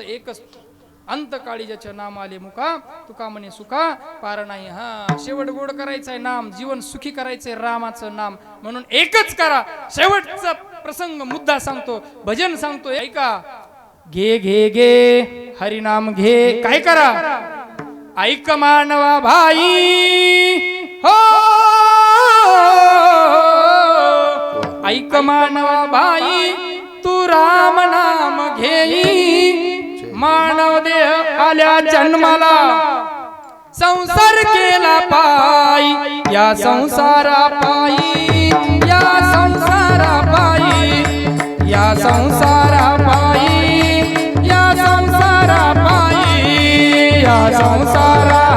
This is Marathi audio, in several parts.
एकच अंतकाळी ज्याचे नाम आले मुका तुका म्हणे सुखा पार नाही. हा शेवट गोड करायचंय नाम जीवन सुखी करायचंय रामाचं नाम. म्हणून एकच करा. शेवटचा प्रसंग मुद्दा सांगतो भजन सांगतो. ऐका. घे घे घे हरिनाम घे. काय करा? ऐक मानवा भाई. हो! ऐक मानवा भाई. राम नाम घेई. मानव देह आल्या जन्माला. संसार केला पायी. या संसारा पायी. या संसारा पायी. या संसारा पायी. या संसारा पायी. या संसारा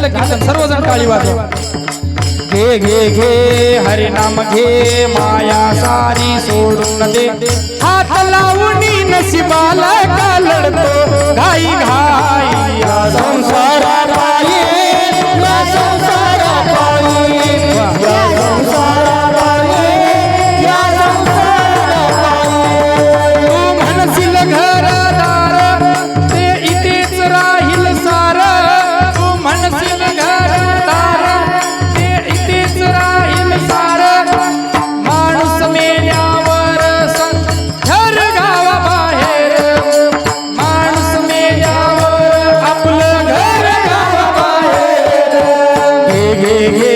झालं कीर्तन सर्वजण काळी वाजवा. घे घे घे हरिनाम घे माया सारी सोडून दे. हात लावून नशिबाला का लढतो? घे घे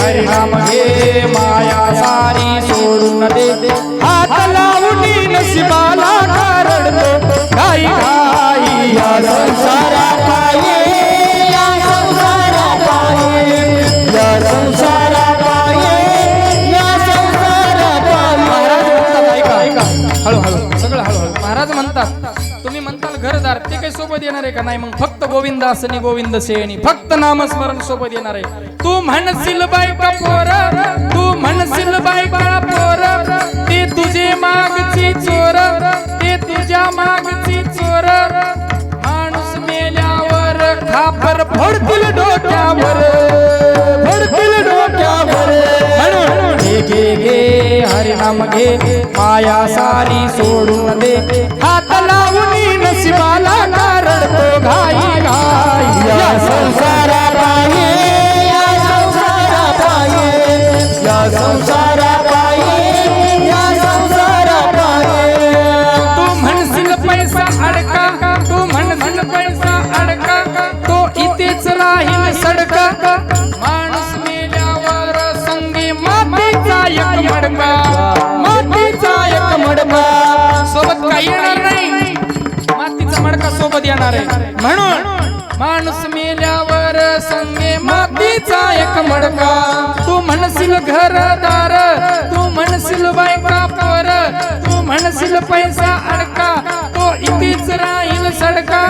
हरिनाम घे माया सारी सोडून दे. हात लावून नशिबाला कारण काही काही या संसारा काही या संसारा या संसारा या संसारा महाराज म्हणतात ऐका ऐका. हळूहळू सोबत येणार आहे का? नाही मग फक्त गोविंद असनी गोविंद सेनी फक्त नामस्मरण सोबत येणार आहे. तू म्हणशील बायका कपोर तू म्हणशील बायका कपोर ते तुझे मागची चोर ते तुझ्या मागची चोर. माणूस मेल्यावर खापर फोडतील डोक्यावर. हरिनाम घे माया सारी सोडून दे. हात लावून नशिबाला कारण तो घाई घाई. या संसारा पायी या संसारा या संसारा या संसारा तू म्हणशील पैसा अडका तू म्हणशील पैसा अडका. मडका आहे. म्हणून माणूस मेल्यावर संगे मातीचा एक मडका. तू म्हणशील घरदार तू म्हणशील बायका पोर तू म्हणशील पैसा अडका. तो इथेच राहील सडका.